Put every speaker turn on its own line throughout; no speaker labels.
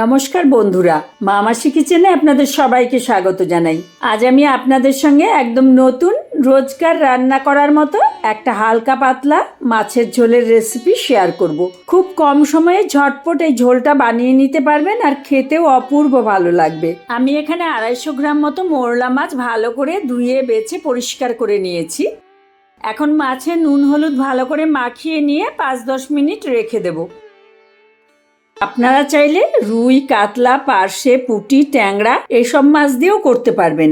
নমস্কার বন্ধুরা মামাসি কিচেনে আপনাদের সবাইকে স্বাগত জানাই। আজ আমি আপনাদের সঙ্গে একদম নতুন, রোজকার রান্না করার মতো একটা হালকা পাতলা মাছের ঝোলের রেসিপি শেয়ার করব। খুব কম সময়ে ঝটপট এই ঝোলটা বানিয়ে নিতে পারবেন আর খেতেও অপূর্ব ভালো লাগবে। আমি এখানে আড়াইশো গ্রাম মতো মোরলা মাছ ভালো করে ধুয়ে, বেছে, পরিষ্কার করে নিয়েছি। এখন মাছে নুন হলুদ ভালো করে মাখিয়ে নিয়ে পাঁচ দশ মিনিট রেখে দেবো। আপনারা চাইলে রুই, কাতলা, পার্শে, পুঁটি, ট্যাংরা এসব মাছ দিয়েও করতে পারবেন।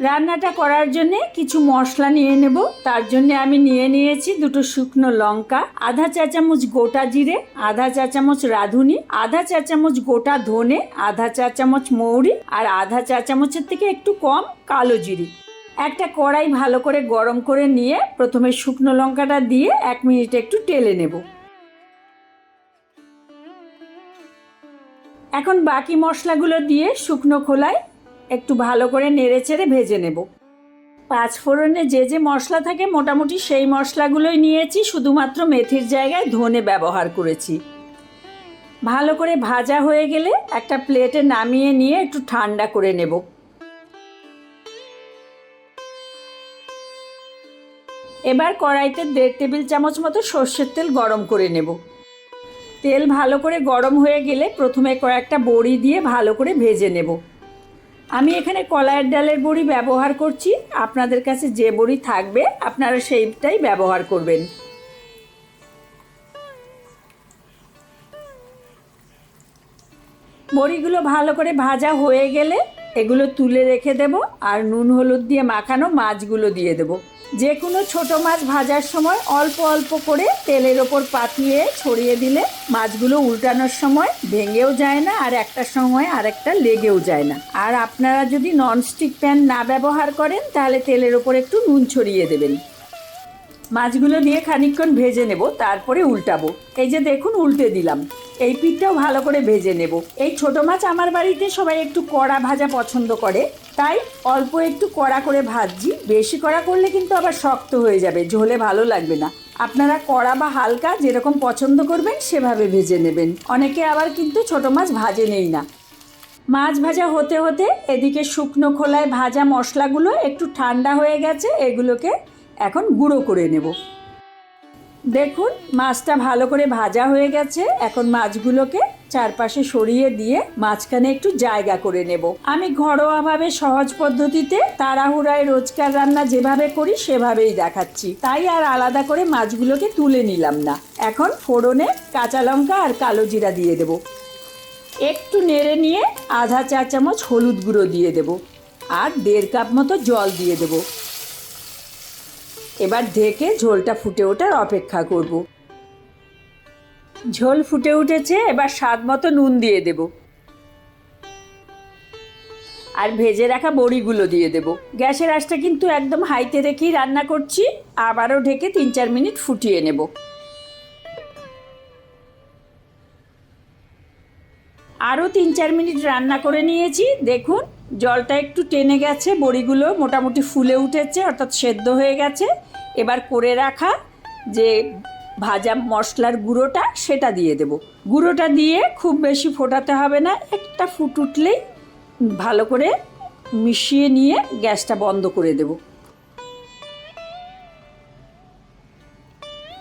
রান্নাটা করার জন্য কিছু মশলা নিয়ে নেব। তার জন্য আমি নিয়ে নিয়েছি দুটো শুকনো লঙ্কা, আধা চা চামচ গোটা জিরে, আধা চা চামচ রাঁধুনি, আধা চা চামচ গোটা ধনে, আধা চা চামচ মৌরি আর আধা চা চামচের থেকে একটু কম কালো জিরি। একটা কড়াই ভালো করে গরম করে নিয়ে প্রথমে শুকনো লঙ্কাটা দিয়ে এক মিনিট একটু টেলে নেব। এখন বাকি মশলাগুলো দিয়ে শুকনো খোলায় একটু ভালো করে নেড়ে চেড়ে ভেজে নেব। পাঁচ ফোড়নে যে যে মশলা থাকে মোটামুটি সেই মশলাগুলোই নিয়েছি, শুধুমাত্র মেথির জায়গায় ধনে ব্যবহার করেছি। ভালো করে ভাজা হয়ে গেলে একটা প্লেটে নামিয়ে নিয়ে একটু ঠান্ডা করে নেব। এবার কড়াইতে দেড় টেবিল চামচ মতো সর্ষের তেল গরম করে নেব। তেল ভালো করে গরম হয়ে গেলে প্রথমে কয়েকটা বড়ি দিয়ে ভালো করে ভেজে নেব। আমি এখানে কলাইয়ের ডালের বড়ি ব্যবহার করছি। আপনাদের কাছে যে বড়ি থাকবে, আপনারা সেইটাই ব্যবহার করবেন। বড়িগুলো ভালো করে ভাজা হয়ে গেলে এগুলো তুলে রেখে দেব আর নুন হলুদ দিয়ে মাখানো মাছগুলো দিয়ে দেবো। যে কোনো ছোট মাছ ভাজার সময় অল্প অল্প করে তেলের ওপর পাতিয়ে ছড়িয়ে দিলে মাছগুলো উল্টানোর সময় ভেঙেও যায় না আর একটা সময় আরেকটা লেগেও যায় না। আর আপনারা যদি ননস্টিক প্যান না ব্যবহার করেন, তাহলে তেলের ওপর একটু নুন ছড়িয়ে দেবেন। মাছগুলো নিয়ে খানিকক্ষণ ভেজে নেব, তারপরে উল্টাবো। এই যে দেখুন, উল্টে দিলাম। এই পিঠটাও ভালো করে ভেজে নেব। এই ছোট মাছ আমার বাড়িতে সবাই একটু কড়া ভাজা পছন্দ করে। তাই অল্প একটু কড়া করে ভাজছি। বেশি কড়া করলে কিন্তু আবার শক্ত হয়ে যাবে, ঝোলে ভালো লাগবে না। আপনারা কড়া বা হালকা যেরকম পছন্দ করবেন সেভাবে ভেজে নেবেন। অনেকে আবার কিন্তু ছোট মাছ ভাজে নেই না। মাছ ভাজা হতে হতে এদিকে শুকনো খোলায় ভাজা মশলাগুলো একটু ঠান্ডা হয়ে গেছে, এগুলোকে এখন গুঁড়ো করে নেব। দেখুন, মাছটা ভালো করে ভাজা হয়ে গেছে। এখন মাছগুলোকে চারপাশে সরিয়ে দিয়ে মাঝখানে একটু জায়গা করে নেব। আমি ঘরোয়াভাবে সহজ পদ্ধতিতে তাড়াহুড়ায় রোজকার রান্না যেভাবে করি, সেভাবেই দেখাচ্ছি। তাই আর আলাদা করে মাছগুলোকে তুলে নিলাম না। এখন ফোড়নে কাঁচা লঙ্কা আর কালো জিরা দিয়ে দেব। একটু নেড়ে নিয়ে আধা চা চামচ হলুদ গুঁড়ো দিয়ে দেব। আর দেড় কাপ মতো জল দিয়ে দেবো। এবার ঢেকে ঝোলটা ফুটে ওঠার অপেক্ষা করব। ঝোল ফুটে উঠেছে, এবার স্বাদ মতো নুন দিয়ে দেব। আর ভেজে রাখা বড়িগুলো দিয়ে দেব। গ্যাসের আঁচটা কিন্তু একদম হাইতে রেখেই রান্না করছি। আবারও ঢেকে তিন চার মিনিট ফুটিয়ে নেব। আরও তিন চার মিনিট রান্না করে নিয়েছি। দেখুন জলটা একটু টেনে গেছে, বড়িগুলো মোটামুটি ফুলে উঠেছে, অর্থাৎ সেদ্ধ হয়ে গেছে। এবার করে রাখা যে ভাজা মশলার গুঁড়োটা, সেটা দিয়ে দেব। গুঁড়োটা দিয়ে খুব বেশি ফোটাতে হবে না, একটা ফুট উঠলেই ভালো করে মিশিয়ে নিয়ে গ্যাসটা বন্ধ করে দেব।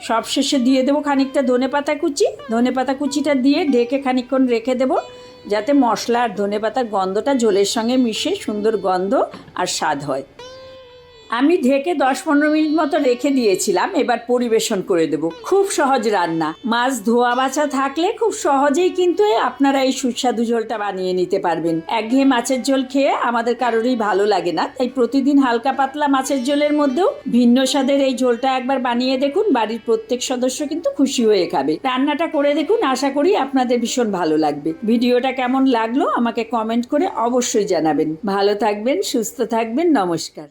সব শেষে দিয়ে দেবো খানিকটা ধনে পাতা কুচি। ধনে পাতা কুচিটা দিয়ে ঢেকে খানিকক্ষণ রেখে দেবো। যাতে মশলা আর ধনে পাতার গন্ধটা ঝোলের সঙ্গে মিশে সুন্দর গন্ধ আর স্বাদ হয়। আমি ঢেকে দশ পনেরো মিনিট মতো রেখে দিয়েছিলাম, এবার পরিবেশন করে দেব। খুব সহজ রান্না। মাছ ধোয়া বাছা থাকলে খুব সহজেই কিন্তু আপনারা এই সুস্বাদু ঝোলটা বানিয়ে নিতে পারবেন। একঘেয়ে মাছের ঝোল খেয়ে আমাদের কারোরই ভালো লাগে না। তাই প্রতিদিন হালকা পাতলা মাছের ঝোলের মধ্যেও ভিন্ন স্বাদের এই ঝোলটা একবার বানিয়ে দেখুন। বাড়ির প্রত্যেক সদস্য কিন্তু খুশি হয়ে খাবে। রান্নাটা করে দেখুন, আশা করি আপনাদের ভীষণ ভালো লাগবে। ভিডিওটা কেমন লাগল আমাকে কমেন্ট করে অবশ্যই জানাবেন। ভালো থাকবেন, সুস্থ থাকবেন, নমস্কার।